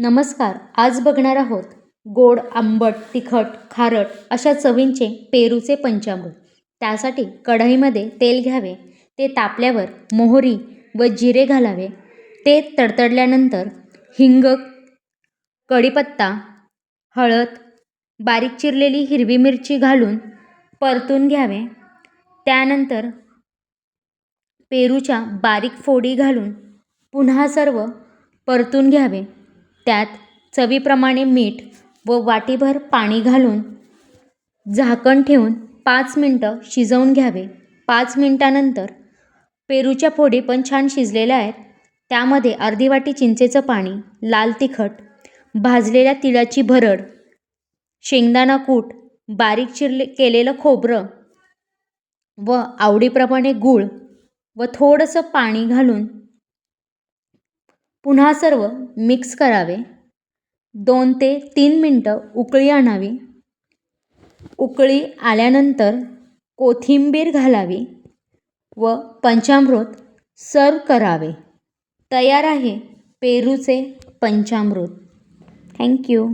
नमस्कार आज बघणार आहोत गोड आंबट तिखट खारट अशा चवींचे पेरूचे पंचामृत. त्यासाठी कढईमध्ये तेल घ्यावे ते तापल्यावर मोहरी व जिरे घालावे. ते तडतडल्यानंतर हिंग कढीपत्ता हळद बारीक चिरलेली हिरवी मिरची घालून परतून घ्यावे. त्यानंतर पेरूच्या बारीक फोडी घालून पुन्हा सर्व परतून घ्यावे. त्यात चवीप्रमाणे मीठ व वाटीभर पाणी घालून झाकण ठेवून पाच मिनटं शिजवून घ्यावे. पाच मिनटानंतर पेरूच्या फोडी पण छान शिजलेल्या आहेत. त्यामध्ये अर्धी वाटी चिंचेचं पाणी लाल तिखट भाजलेल्या तिळाची भरड शेंगदाणा कूट बारीक चिरले केलेलं खोबरं व आवडीप्रमाणे गूळ व थोडंसं पाणी घालून पुन्हा सर्व मिक्स करावे. दोन ते तीन मिनटं उकळी आणावी. उकळी आल्यानंतर कोथिंबीर घालावी व पंचामृत सर्व करावे. तयार आहे पेरूचे पंचामृत. थँक्यू.